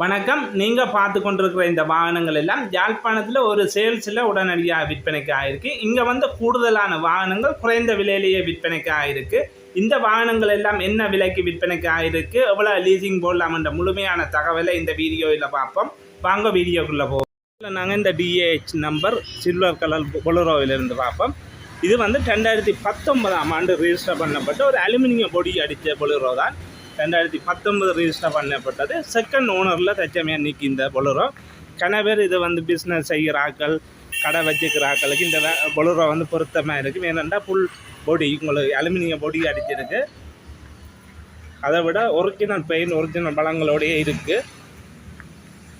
வணக்கம். நீங்கள் பார்த்து கொண்டிருக்கிற இந்த வாகனங்கள் எல்லாம் யாழ்ப்பாணத்தில் ஒரு சேல்ஸில் உடனடியாக விற்பனைக்கு ஆகிருக்கு இங்கே வந்து கூடுதலான வாகனங்கள் குறைந்த விலையிலேயே விற்பனைக்கு ஆகிருக்கு இந்த வாகனங்கள் எல்லாம் என்ன விலைக்கு விற்பனைக்கு ஆகிருக்கு எவ்வளோ லீசிங் போடலாம்ன்ற முழுமையான தகவலை இந்த வீடியோவில் பார்ப்போம். வாங்க வீடியோக்குள்ளே போவோம் நாங்கள் இந்த T A H number silver colour பொலரோவிலிருந்து பார்ப்போம். இது வந்து ரெண்டாயிரத்தி பத்தொன்பதாம் ஆண்டு ரிஜிஸ்டர் பண்ணப்பட்ட ஒரு அலுமினியம் பொடி அடித்த பொலரோ தான். ரெண்டாயிரத்தி பத்தொன்பது ரிஜிஸ்டர் பண்ணப்பட்டது. செகண்ட் ஓனரில் தச்சமையாக நிற்கி இந்த பொலரோ கணவர் இதை வந்து பிஸ்னஸ் செய்கிற ஆட்கள் கடை வச்சுக்கிற ஆட்களுக்கு இந்த பொலரோ வந்து பொருத்தமாக இருக்குது ஏனெண்டா ஃபுல் பொடி உங்களுக்கு அலுமினியம் பொடி அடிச்சிருக்கு. அதை விட ஒரிஜினல் பெயின் ஒரிஜினல் பழங்களோடையே இருக்குது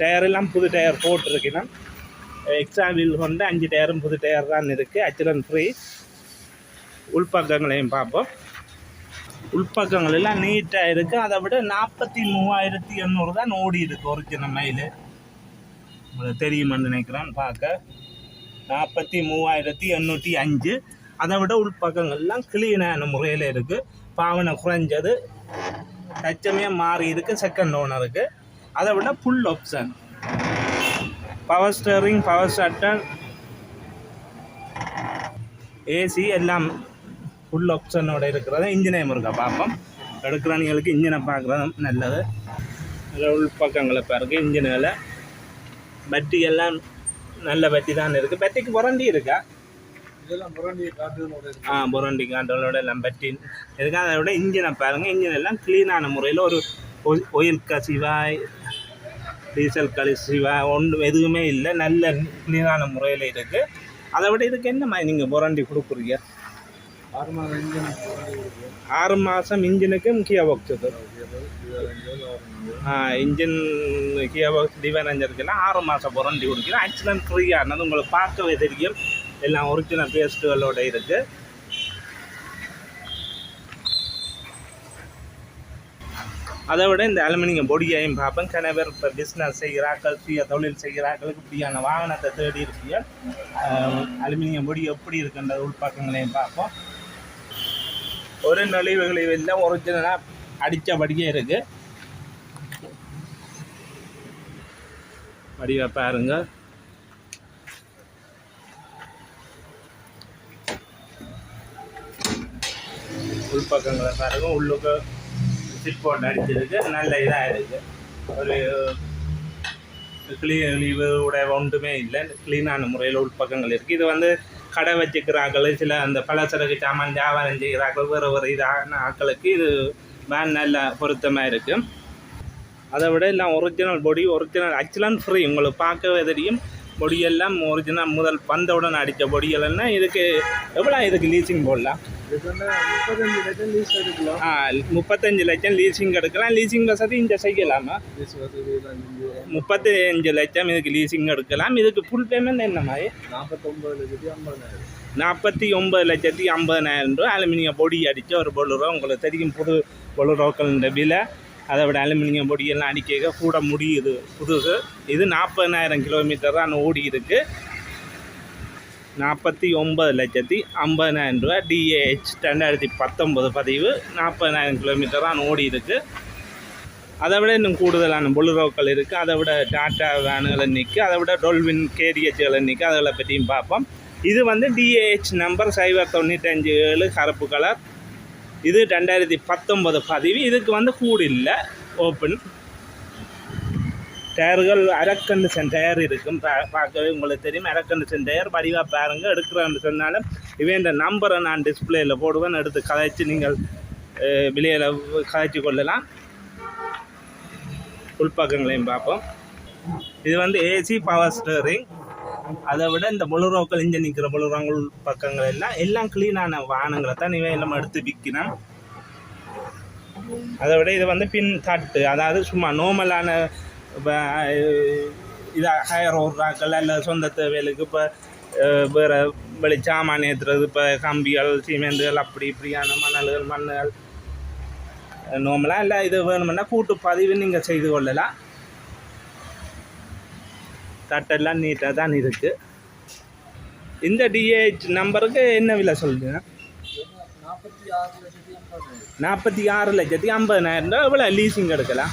டயரெல்லாம் புது டயர் போட்டிருக்கணும் எக்ஸ்ட்ரா வீல் கொண்டு அஞ்சு டயரும் புது டயர் தான் இருக்குது அச்சுலன் ஃப்ரீ உள்பக்கங்களையும் பார்ப்போம். உள்பக்கங்கள் எல்லாம் நீட்டாக இருக்குது அதை விட நாற்பத்தி மூவாயிரத்தி எண்ணூறு தான் ஓடி இருக்குது ஒரிஜினல் மைலு உங்களுக்கு தெரியுமான்னு நினைக்கிறேன். பார்க்க. நாற்பத்தி மூவாயிரத்தி எண்ணூற்றி அஞ்சு. அதை விட உள்பக்கங்கள்லாம் கிளீனான முறையில் இருக்குது பாவனை குறைஞ்சது. தச்சமே மாறி இருக்கு. செகண்ட் ஓனருக்கு அதை விட full option power steering power shutter AC எல்லாம் ஃபுல் ஆப்ஷனோட இருக்கிறத. இன்ஜினை முருகா பார்ப்போம் எடுக்கிறவங்களுக்கு இன்ஜினை பார்க்குறது நல்லது. அதில் உள்பக்கங்களை பாருங்க இன்ஜினில். பட்டி எல்லாம் நல்ல பட்டி தான் இருக்குது பட்டிக்கு புரண்டி இருக்கா? இதெல்லாம் புரண்டி காட்டுகளோட ஆ புரண்டி காண்டலோட எல்லாம் பட்டி. இருக்கு அதை விட இன்ஜினை பாருங்கள் இன்ஜின் எல்லாம் க்ளீனான முறையில் ஒரு ஒயில் கசிவாய் டீசல் கழிசிவா ஒன்றும் எதுவுமே இல்லை. நல்ல க்ளீனான முறையில் இருக்குது அதை விட இதுக்கு என்ன மாதிரி நீங்கள் புரண்டி கொடுக்குறீங்க? ஆறு மாதம் இன்ஜின் புரண்டி இன்ஜினுக்கு ஆ இன்ஜின் கியா பாக்ஸ் டிவைனஞ்சருக்கெல்லாம் ஆறு மாதம் புரண்டி கொடுக்கிறேன் ஆக்சிடென்ட் ஃப்ரீயானது உங்களுக்கு பார்க்கவே தெரியும். எல்லாம் ஒரிஜினல் பேஸ்ட்டுகளோட இருக்குது அதை விட இந்த அலுமினியம் பொடியையும் பார்ப்பேன் சில பேர் இப்போ பிஸ்னஸ் செய்கிறாக்கள் சுய தொழில் செய்கிறாக்களுக்கு இப்படியான வாகனத்தை தேடி இருக்கீங்க அலுமினியம் பொடி எப்படி இருக்குன்ற உள்பக்கங்களையும் பார்ப்போம். ஒரு நொழிவுகளை எல்லாம் ஒரிஜினலாக அடித்தபடியே இருக்குது வடிவ பாருங்க. உள்பக்கங்களை பாருங்க. உள்ளுக்கு சிப் போட்டு அடிச்சிருக்கு. நல்ல இதாக இருக்குது ஒரு கிளீன் உடைய ஒன்றுமே இல்லை. க்ளீனான முறையில் உள்பக்கங்கள் இருக்குது இது வந்து கடை வச்சுக்கிறார்கள் சில அந்த பலசரக்கு சாமான் வியாபாரம் செய்கிறார்கள் வேறு வேறு இதான ஆட்களுக்கு இது வேன் நல்ல பொருத்தமாக இருக்குது அதை விட எல்லாம் ஒரிஜினல் பொடி ஒரிஜினல் ஆக்சுவலாக ஃப்ரீ உங்களுக்கு பார்க்கவே தெரியும். பொடியெல்லாம் ஒரிஜினல் முதல் வந்தவுடன் அடித்த பொடியெல்லாம் இதுக்கு எவ்வளோ இதுக்கு லீசிங் போடலாம்? முப்பத்தஞ்சு லட்சம் லீஸ் எடுக்கலாம். ஆ முப்பத்தஞ்சு லட்சம் லீசிங் எடுக்கலாம் லீசிங் வசதி இந்த செய்யலாமா முப்பத்தஞ்சு லட்சம் இதுக்கு லீசிங் எடுக்கலாம். இதுக்கு ஃபுல் பேமெண்ட் என்ன மாதிரி? நாற்பத்தி ஒம்பது லட்சத்தி ஐம்பதனாயிரம் ரூபா அலுமினியம் பொடி அடித்து ஒரு பொலுரோ உங்களுக்கு தெரியும் புது பொலுரோக்களின் விலை. அதை விட அலுமினியம் பொடியெல்லாம் அடிக்க கூட முடியுது. புதுசு. இது நாற்பதனாயிரம் கிலோமீட்டர் தான் ஓடி இருக்குது நாற்பத்தி ஒம்பது லட்சத்தி ஐம்பதனாயிரம் ரூபா டிஏஹெச் ரெண்டாயிரத்தி பத்தொம்பது பதிவு நாற்பதனாயிரம் கிலோமீட்டர் தான் ஓடி இருக்கு. அதை விட இன்னும் கூடுதலான புலுரோக்கள் இருக்குது அதை விட டாட்டா வேனுகளை நிற்கும் அதை விட டொல்வின் கேடிஹெச்கள் நிற்கும் அதில் பற்றியும் பார்ப்போம். இது வந்து டிஏஹெச் நம்பர் சைபர் தொண்ணூற்றஞ்சு ஏழு கருப்பு கலர் இது ரெண்டாயிரத்தி பத்தொம்பது பதிவு. இதுக்கு வந்து கூடு இல்லை. ஓப்பன் டயர்கள் அரக்கண்டிஷன் டயர் இருக்கும். பா பார்க்கவே உங்களுக்கு தெரியும். அரக்கண்டிஷன் டயர் வடிவாக பாருங்க. எடுக்கிறேன்னு சொன்னாலும் இவன் இந்த நம்பரை நான் டிஸ்பிளேயில் போடுவேன். எடுத்து கதைச்சு நீங்கள் விலையில் கதைச்சு கொள்ளலாம். உள்பக்கங்களையும் பார்ப்போம். இது வந்து ஏசி பவர் ஸ்டேரிங் அதை விட இந்த பொலுரோக்கள் இங்கே நிற்கிற பொலுரோங்கள் பக்கங்கள் எல்லாம் எல்லாம் க்ளீனான வாகனங்களை தான் இவன் எல்லாம் எடுத்து விற்கிறான். அதை விட இது வந்து பின் தட்டு அதாவது சும்மா நோமலான இப்போ இதாக ஹயர் ஓடுறாக்கள் இல்லை சொந்த தேவைகளுக்கு இப்போ வேறு வெளி சாமான் ஏற்றுறது இப்போ கம்பிகள் சிமெண்டுகள் அப்படி இப்படியான மணல்கள் மண்ணுகள் நார்மலாக இல்லை இது வேணுமென்னா கூட்டு பதிவு நீங்கள் செய்து கொள்ளலாம். தட்டெல்லாம் நீட்டாக தான் இருக்குது இந்த டிஏஹெச் நம்பருக்கு என்ன விலை சொல்லுங்க நாற்பத்தி ஆறு லட்சத்தி ஐம்பதாயிரம் நாற்பத்தி ஆறு லட்சத்தி ஐம்பதனாயிரம் ரூபா எவ்வளோ லீசிங் எடுக்கலாம்?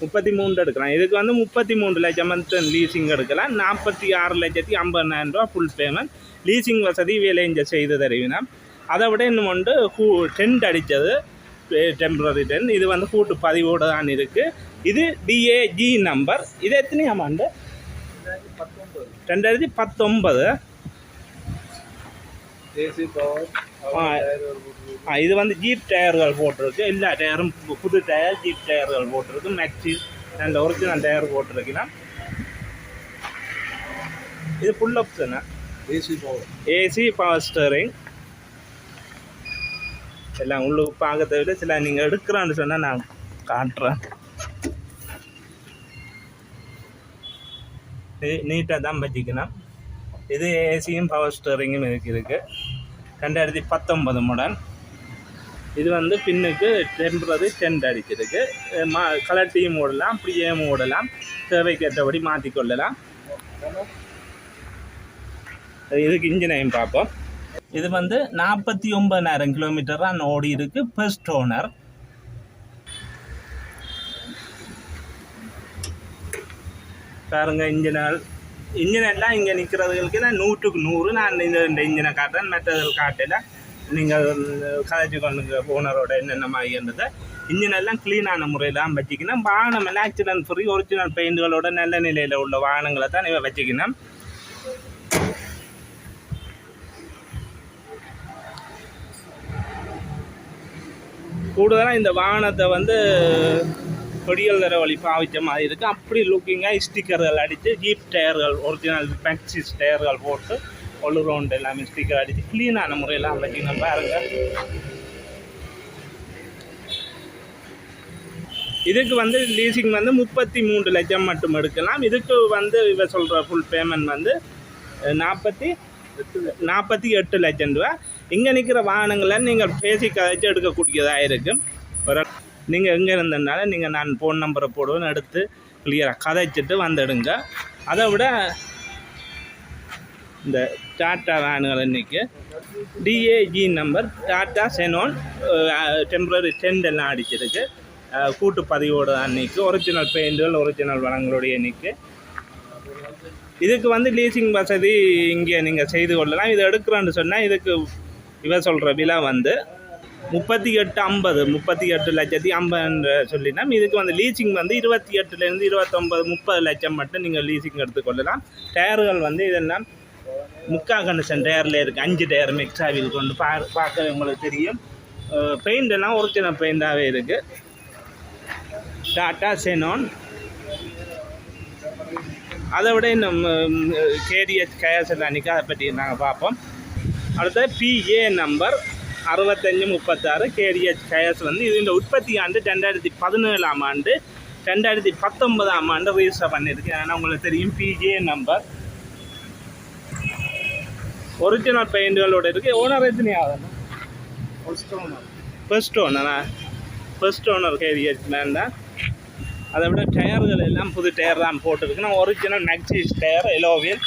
முப்பத்தி மூன்று எடுக்கலாம். இதுக்கு வந்து முப்பத்தி மூன்று லட்சம் மந்த் லீசிங் எடுக்கலாம். நாற்பத்தி ஆறு லட்சத்தி ஐம்பதாயிரம் ரூபா ஃபுல் பேமெண்ட் லீசிங் வசதி வேலை செய்து தருவினா அதை விட இன்னும் வந்து ஹூ டென்ட் அடித்தது. டெம்பரரி டென்ட் இது வந்து கூட்டு பதிவோடு தான் இருக்குது இது டிஏஜி நம்பர் இது எத்தனையாம் ஆண்டு? ரெண்டாயிரத்தி பத்தொன்பது ரெண்டாயிரத்தி பத்தொன்பது ஏசி பவர் ஆ. ஆ, இது வந்து ஜீப் டயர்கள் போட்டிருக்கு. எல்லா டயரும் புது டயர் ஜீப் டயர்கள் போட்டிருக்கு. மேக்ஸி அந்த ஒரிஜினல் டயர் போட்டிருக்குன்னா. இது full option AC power AC power steering எல்லாம் உள்ளுக்கு பார்க்கறத விட சில நீங்கள் எடுக்கிறான்னு சொன்னால் நான் காட்டுறேன். நீட்டாக தான் வச்சுக்கணும். இது ஏசியும் பவர் ஸ்டரிங்கும் இருக்கு இருக்கு. ரெண்டாயிரத்தி பத்தொன்பது மாடல் இது வந்து பின்னுக்கு டெம்பரரி டென்ட் அடிச்சிருக்கு மா கலர் டீம் ஓடலாம் அப்படியே ஓடலாம். தேவைக்கேற்றபடி மாற்றிக்கொள்ளலாம் இதுக்கு இன்ஜினையும் பார்ப்போம். இது வந்து நாற்பத்தி ஒன்பதாயிரம் கிலோமீட்டர் தான் ஓடி இருக்கு ஃபர்ஸ்ட் ஓனர் பாருங்க இன்ஜினால் இன்ஜின் எல்லாம் இங்கே நிற்கிறதுகளுக்கு நான் நூற்றுக்கு நூறு. நான் இந்த இந்த இன்ஜினை காட்டுறேன். மற்றதில் காட்டல நீங்கள் கதைச்சு கொண்டு ஓனரோட என்னென்ன மாதிரின்றதை இன்ஜின் எல்லாம் க்ளீனான முறையில் தான் வச்சுக்கணும் வாகனம் எல்லாம் ஆக்சிடென்ட் ஃப்ரீ ஒரிஜினல் பெயிண்டுகளோட நல்ல நிலையில் உள்ள வாகனங்களை தான் இவ வச்சுக்கணும் கூடுதலாக இந்த வாகனத்தை வந்து கொடிகள் தர வழி பாவிச்ச மாதிரி இருக்குது அப்படி லுக்கிங்காக ஸ்டிக்கர்கள் அடித்து ஜீப் டயர்கள் ஒரிஜினல் பேக்சிஸ் டயர்கள் போட்டு ஒல்லு ரவுண்ட் எல்லாமே ஸ்டிக்கர் அடித்து க்ளீனான முறையில் அமைச்சிங்க பாருங்க. இதுக்கு வந்து லீசிங் வந்து முப்பத்தி மூன்று லட்சம் மட்டும் எடுக்கலாம். இதுக்கு வந்து இவ சொல்கிற ஃபுல் பேமெண்ட் வந்து நாற்பத்தி நாற்பத்தி எட்டு லட்சம் ரூபா இங்கே நிற்கிற வாகனங்களை நீங்கள் பேசி கதைச்சு எடுக்கக்கூடியதாக இருக்கும். ஒரு நீங்கள் எங்கே இருந்ததுனால நீங்கள் நான் ஃபோன் நம்பரை போடுவேன்னு எடுத்து கிளியராக கதைச்சிட்டு வந்துடுங்க. அதை விட இந்த டாட்டா வேனுகள் இன்றைக்கி T A G number Tata Xenon temporary dent எல்லாம் அடிச்சிருக்கு. கூட்டு பதிவோடு அன்னைக்கு ஒரிஜினல் பெயிண்டுகள் ஒரிஜினல் வளங்களுடைய இன்னைக்கு இதுக்கு வந்து லீசிங் வசதி இங்கே நீங்கள் செய்து கொள்ளலாம். இது எடுக்கிறோன்னு சொன்னால் இதுக்கு இவ சொல்கிற விலை வந்து முப்பத்தி எட்டு ஐம்பது முப்பத்தி எட்டு லட்சத்தி ஐம்பதுன்ற சொல்லினா இதுக்கு வந்து லீசிங் வந்து இருபத்தி எட்டுலேருந்து இருபத்தொம்பது முப்பது லட்சம் மட்டும் நீங்கள் லீசிங் எடுத்துக்கொள்ளலாம் டயர்கள் வந்து இதெல்லாம் முக்கா கண்டிஷன் டயரில் இருக்குது அஞ்சு டயர் மிக்ஸாவில் கொண்டு பா பார்க்கவே உங்களுக்கு தெரியும். பெயிண்ட் எல்லாம் ஒரிஜினல் பெயிண்டாகவே இருக்குது டாட்டா செனோன் அதை விட இன்னும் கேடிஎச் கேஎஸ் அதை பற்றி நாங்கள் பார்ப்போம். அடுத்தது பிஏ நம்பர் அறுபத்தஞ்சு முப்பத்தாறு கேடிஎச் கேஎஸ் வந்து இது இந்த உற்பத்தி ஆண்டு ரெண்டாயிரத்தி பதினேழாம் ஆண்டு ரெண்டாயிரத்தி பத்தொன்பதாம் ஆண்டு ரிஜிஸ்டர் பண்ணியிருக்கு. ஏன்னா உங்களுக்கு தெரியும் பிஏ நம்பர் ஒரிஜினல் பெயிண்டுகளோட இருக்குது ஓனர் எத்தனை ஆகுது? ஃபர்ஸ்ட் ஓனரா ஃபர்ஸ்ட் ஓனர் கேடிஎச் மேன் தான். அதை விட டயர்கள் எல்லாம் புது டயர் தான் போட்டிருக்குன்னா ஒரிஜினல் மேக்சிஸ் டயர் எலோவில்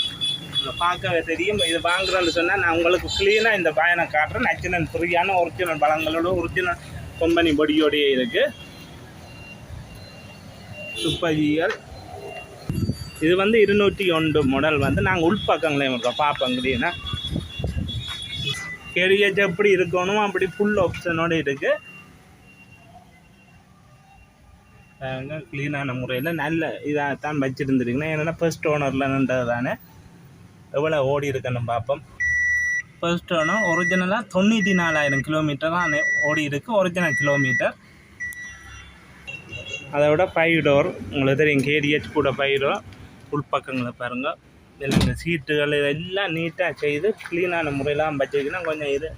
பார்க்கவே தெரியும். இது வாங்குறேன்னு சொன்னால் நான் உங்களுக்கு க்ளீனாக இந்த பயனை காட்டுறேன். ஆக்சிடென்ட் ஃப்ரீயான ஒரிஜினல் பழங்களோட ஒரிஜினல் கொம்பனி பொடியோடையே இருக்குது சூப்பர் இது வந்து இருநூற்றி ஒன்று மாடல் வந்து நாங்கள் உள்பக்கங்களையும் இருக்கோம் பார்ப்போம் க்ளீனா கேடிஎச் எப்படி இருக்கணும் அப்படி ஃபுல் ஆப்ஷனோடு இருக்குது க்ளீனான முறையில் நல்ல இதாக தான் வச்சுருந்துருக்குன்னா என்னென்னா ஃபர்ஸ்ட் ஓனர்லன்றது தானே எவ்வளோ ஓடி இருக்குன்னு பார்ப்போம் ஃபர்ஸ்ட் ஒன்று ஒரிஜினலாக தொண்ணூற்றி நாலாயிரம் கிலோமீட்டர் தான் ஓடி இருக்குது ஒரிஜினல் கிலோமீட்டர் அதை விட ஃபைவ் டோர் உங்களுக்கு தெரியும் கேடிஹெச் கூட ஃபைவ் டோர் உள்பக்கங்களை பாருங்கள் இந்த சீட்டுகள் இதெல்லாம் நீட்டாக செய்து க்ளீனான முறையெல்லாம் வச்சுக்கினா கொஞ்சம் இரு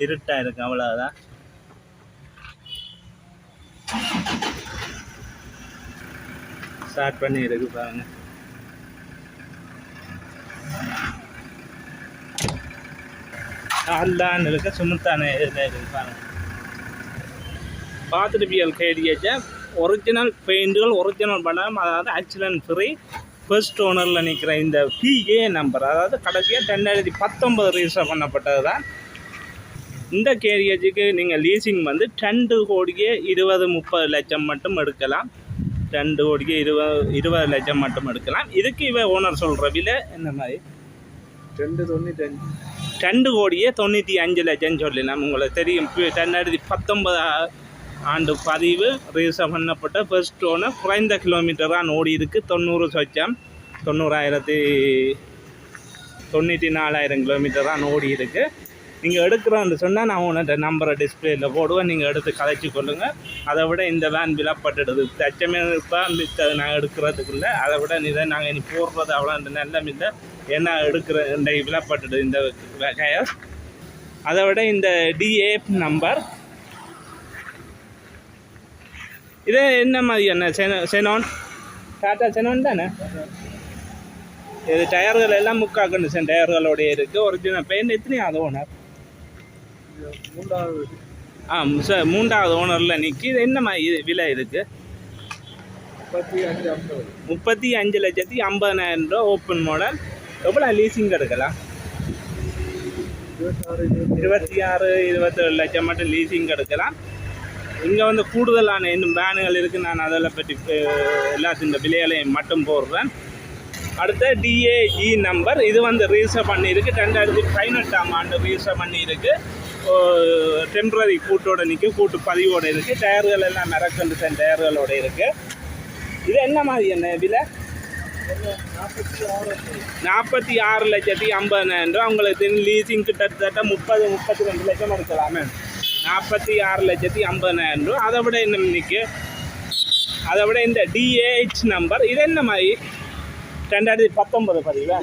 இருட்டாக இருக்கும் அவ்வளோதான் ஸ்டார்ட் பண்ணி இருக்கு பாருங்கள் அல்லான்னு இருக்க சுமுத்தான இதில் இருக்கு பாருங்க. பார்த்துட்டு பிஎல் கேடிஹெச்சை ஒரிஜினல் பெயிண்டுகள் ஒரிஜினல் படம் அதாவது ஆக்சிடென்ட் ஃப்ரீ ஃபர்ஸ்ட் ஓனரில் நிற்கிற இந்த பிஏ நம்பர் அதாவது கடைசியாக ரெண்டாயிரத்தி பத்தொம்பது ரிஜிஸ்டர் பண்ணப்பட்டது தான் இந்த கேரியேஜுக்கு நீங்கள் லீசிங் வந்து ரெண்டு கோடியே இருபது முப்பது லட்சம் மட்டும் எடுக்கலாம். ரெண்டு கோடிக்கு இருபது இருபது லட்சம் மட்டும் எடுக்கலாம். இதுக்கு இவ ஓனர் சொல்கிற விலை என்ன மாதிரி? ரெண்டு தொண்ணூற்றி அஞ்சு ரெண்டு கோடியே தொண்ணூற்றி அஞ்சு லட்சம் சொல்லலாம் உங்களுக்கு தெரியும். ரெண்டாயிரத்தி பத்தொன்பது ஆண்டு பதிவு ரிஜிஸ்டர் பண்ணப்பட்ட ஃபர்ஸ்ட் ஓனர் குறைந்த கிலோமீட்டர் தான் ஓடி இருக்கு. தொண்ணூறு சொச்சம் தொண்ணூறாயிரத்தி தொண்ணூற்றி நாலாயிரம் கிலோமீட்டர் தான் ஓடி இருக்கு. நீங்கள் எடுக்கிறோன்னு சொன்னால் நான் உன்கிட்ட நம்பரை டிஸ்பிளேயில் போடுவேன். நீங்கள் எடுத்து கலைச்சி கொள்ளுங்கள் அதை விட இந்த வேன் விழப்பட்டுடுது தச்சமே இப்போ மித்த நான் எடுக்கிறதுக்குள்ள அதை விட இதை நாங்கள் இனி போடுறது அவ்வளோ நல்ல இல்லை ஏன்னா எடுக்கிற இந்த விலப்பட்டுடுது இந்த கயர் அதை விட இந்த டிஏப் நம்பர் இதே என்ன மாதிரி என்ன? செனோ செனோன் டாட்டா செனோன் தானே? இது டயர்கள் எல்லாம் முக்கா கண்டிஷன் டயர்களோடைய இருக்குது ஒரிஜினல் பெயிண்ட் எத்தனையாவது ஓனர் மூன்றாவது ஆ சார் மூன்றாவது ஓனரில் நிற்கி இது என்ன மாதிரி இது விலை இருக்குது முப்பத்தி அஞ்சு ஐம்பது முப்பத்தி அஞ்சு லட்சத்தி ஐம்பதனாயிரம் ரூபா ஓப்பன் மாடல் எவ்வளோ லீசிங் எடுக்கலாம்? இருபத்தி ஆறு இருபத்தேழு லட்சம் மட்டும் லீசிங் எடுக்கலாம். இங்கே வந்து கூடுதலான இன்னும் வேனுகள் இருக்குது நான் அதில் பற்றி அஹ், எல்லாத்தின் விலைகளையும் மட்டும் போடுறேன். அடுத்த டிஏஇ நம்பர் இது வந்து ரீசர் பண்ணியிருக்கு ரெண்டாயிரத்தி பதினெட்டாம் ஆண்டு ரீசர் பண்ணியிருக்கு டெம்பரரி கூட்டோட நிற்கும் கூட்டு பதிவோடு இருக்குது டயர்கள் எல்லாம் மிரக்கண்டு டயர்களோட இருக்குது இது என்ன மாதிரி என்ன விலை? நாற்பத்தி ஆறு லட்சத்தி ஐம்பதாயிரம் ரூபா. உங்களுக்கு லீசிங் கிட்டத்தட்ட முப்பது முப்பத்தி ரெண்டு லட்சம் எடுக்கலாமே. நாற்பத்தி ஆறு லட்சத்தி ஐம்பதாயிரம் ரூபா. அதை விட என்ன நிற்கு அதை விட இந்த டிஏஹெச் நம்பர் இது என்ன மாதிரி? ரெண்டாயிரத்தி பத்தொன்பது பதிவா?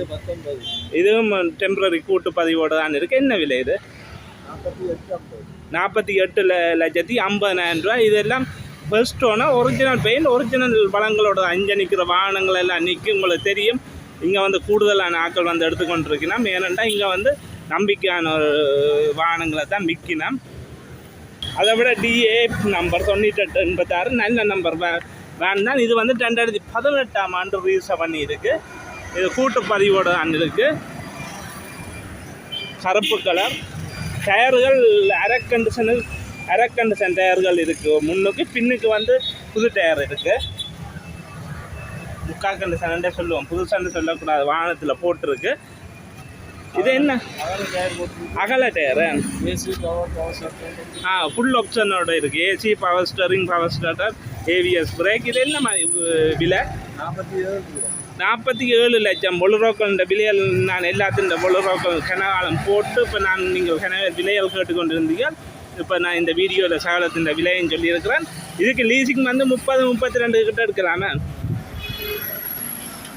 இதுவும் டெம்பரரி கூட்டு பதிவோடு தான் இருக்குது என்ன விலை இது? நாற்பத்தி எட்டு நாற்பத்தி லட்சத்தி ஐம்பதாயிரம் ரூபாய். இதெல்லாம் பெஸ்ட்டோனா ஒரிஜினல் பெயிண்ட் ஒரிஜினல் வளங்களோட அஞ்சு நிற்கிற வாகனங்கள் எல்லாம் நிற்கும் உங்களுக்கு தெரியும். இங்கே வந்து கூடுதலான ஆட்கள் வந்து எடுத்துக்கொண்டிருக்கணும் ஏனென்றால் இங்கே வந்து நம்பிக்கையான ஒரு வாகனங்களை தான் மிக்கினோம் அதை விட டிஏ நம்பர் தொண்ணூற்றெட்டு எண்பத்தாறு நல்ல நம்பர் வே வேன் தான் இது வந்து ரெண்டாயிரத்தி பதினெட்டாம் ஆண்டு ரீசர் பண்ணியிருக்கு. இது கூட்டு பதிவோட தான் இருக்குது கருப்பு கலர் டயர்கள் அரை கண்டிஷனில் அரை கண்டிஷன் டயர்கள் இருக்குது முன்னுக்கு பின்னுக்கு வந்து புது டயர் இருக்குது முக்கா கண்டிஷன் சொல்லுவோம். புதுசான்னு சொல்லக்கூடாது. வாகனத்தில் போட்டிருக்கு. இது என்ன? அகல டயர்? அகல டயரு ஏசி பவர் ஆ ஃபுல் ஆப்ஷனோட இருக்குது AC power steering power starter A B S brake இது என்ன மாதிரி விலை? நாற்பத்தி ஏழு நாற்பத்தி ஏழு லட்சம் பொழுரோக்கள் இந்த விலைகள் நான் எல்லாத்தையும் இந்த பொழுரோக்கள் கனகாலம் போட்டு இப்போ நான் நீங்கள் கன விலைகள் கேட்டுக்கொண்டிருந்தீங்க. இப்போ நான் இந்த வீடியோவில் சகலத்தின் விலையும் சொல்லியிருக்கிறேன். இதுக்கு லீசிங் வந்து முப்பது முப்பத்தி ரெண்டு கிட்ட எடுக்கலாமே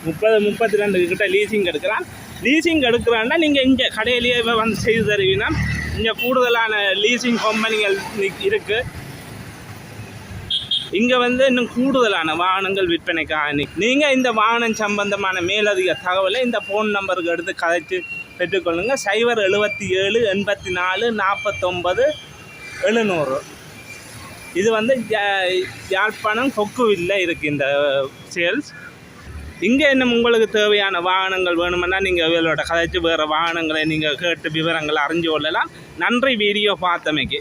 முப்பது முப்பத்தி ரெண்டு கிட்ட லீசிங் எடுக்கலாம் லீசிங் எடுக்கிறான்னா நீங்கள் இங்கே கடையிலேயே வந்து செய்து தருவீங்கன்னா இங்கே கூடுதலான லீசிங் கம்பெனிகள் இருக்குது இங்கே வந்து இன்னும் கூடுதலான வாகனங்கள் விற்பனைக்காக நீங்கள் இந்த வாகனம் சம்பந்தமான மேலதிக தகவலை இந்த ஃபோன் நம்பருக்கு எடுத்து கதைச்சு பெற்றுக்கொள்ளுங்க. சைபர் எழுபத்தி ஏழு எண்பத்தி நாலு நாற்பத்தொம்பது எழுநூறு. இது வந்து யாழ்ப்பாணம் கொக்குவில்ல இருக்குது இந்த சேல்ஸ் இங்கே இன்னும் உங்களுக்கு தேவையான வாகனங்கள் வேணுமென்னா நீங்கள் இவர்களோட கதைச்சு வேறு வாகனங்களை நீங்கள் கேட்டு விவரங்களை அறிஞ்சு கொள்ளலாம். நன்றி வீடியோ பார்த்தமைக்கு.